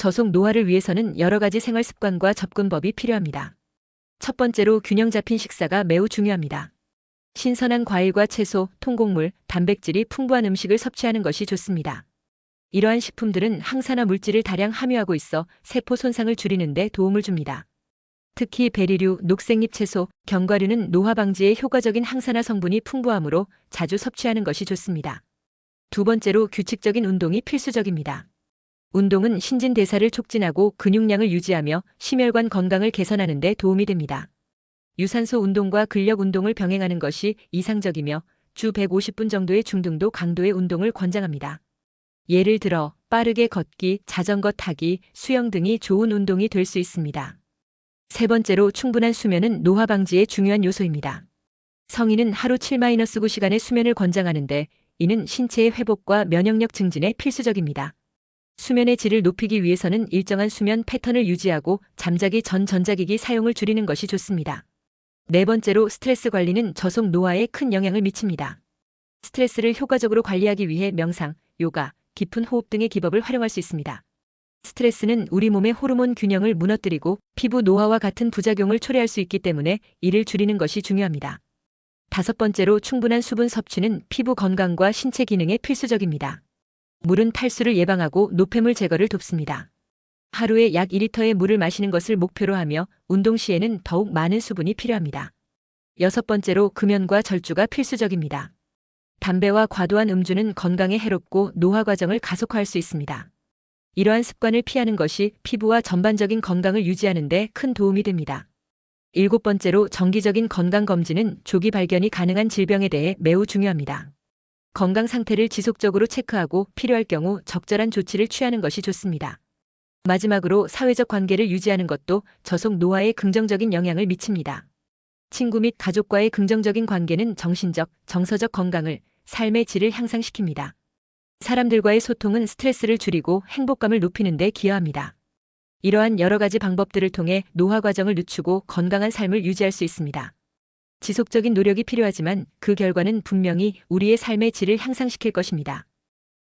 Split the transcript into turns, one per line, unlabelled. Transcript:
저속 노화를 위해서는 여러 가지 생활 습관과 접근법이 필요합니다. 첫 번째로 균형 잡힌 식사가 매우 중요합니다. 신선한 과일과 채소, 통곡물, 단백질이 풍부한 음식을 섭취하는 것이 좋습니다. 이러한 식품들은 항산화 물질을 다량 함유하고 있어 세포 손상을 줄이는 데 도움을 줍니다. 특히 베리류, 녹색잎 채소, 견과류는 노화 방지에 효과적인 항산화 성분이 풍부하므로 자주 섭취하는 것이 좋습니다. 두 번째로 규칙적인 운동이 필수적입니다. 운동은 신진대사를 촉진하고 근육량을 유지하며 심혈관 건강을 개선하는 데 도움이 됩니다. 유산소 운동과 근력 운동을 병행하는 것이 이상적이며 주 150분 정도의 중등도 강도의 운동을 권장합니다. 예를 들어 빠르게 걷기, 자전거 타기, 수영 등이 좋은 운동이 될 수 있습니다. 세 번째로 충분한 수면은 노화 방지의 중요한 요소입니다. 성인은 하루 7-9시간의 수면을 권장하는데 이는 신체의 회복과 면역력 증진에 필수적입니다. 수면의 질을 높이기 위해서는 일정한 수면 패턴을 유지하고 잠자기 전 전자기기 사용을 줄이는 것이 좋습니다. 네 번째로 스트레스 관리는 저속 노화에 큰 영향을 미칩니다. 스트레스를 효과적으로 관리하기 위해 명상, 요가, 깊은 호흡 등의 기법을 활용할 수 있습니다. 스트레스는 우리 몸의 호르몬 균형을 무너뜨리고 피부 노화와 같은 부작용을 초래할 수 있기 때문에 이를 줄이는 것이 중요합니다. 다섯 번째로 충분한 수분 섭취는 피부 건강과 신체 기능에 필수적입니다. 물은 탈수를 예방하고 노폐물 제거를 돕습니다. 하루에 약 2리터의 물을 마시는 것을 목표로 하며 운동 시에는 더욱 많은 수분이 필요합니다. 여섯 번째로 금연과 절주가 필수적입니다. 담배와 과도한 음주는 건강에 해롭고 노화 과정을 가속화할 수 있습니다. 이러한 습관을 피하는 것이 피부와 전반적인 건강을 유지하는 데 큰 도움이 됩니다. 일곱 번째로 정기적인 건강검진은 조기 발견이 가능한 질병에 대해 매우 중요합니다. 건강 상태를 지속적으로 체크하고 필요할 경우 적절한 조치를 취하는 것이 좋습니다. 마지막으로 사회적 관계를 유지하는 것도 저속 노화에 긍정적인 영향을 미칩니다. 친구 및 가족과의 긍정적인 관계는 정신적, 정서적 건강을, 삶의 질을 향상시킵니다. 사람들과의 소통은 스트레스를 줄이고 행복감을 높이는 데 기여합니다. 이러한 여러 가지 방법들을 통해 노화 과정을 늦추고 건강한 삶을 유지할 수 있습니다. 지속적인 노력이 필요하지만 그 결과는 분명히 우리의 삶의 질을 향상시킬 것입니다.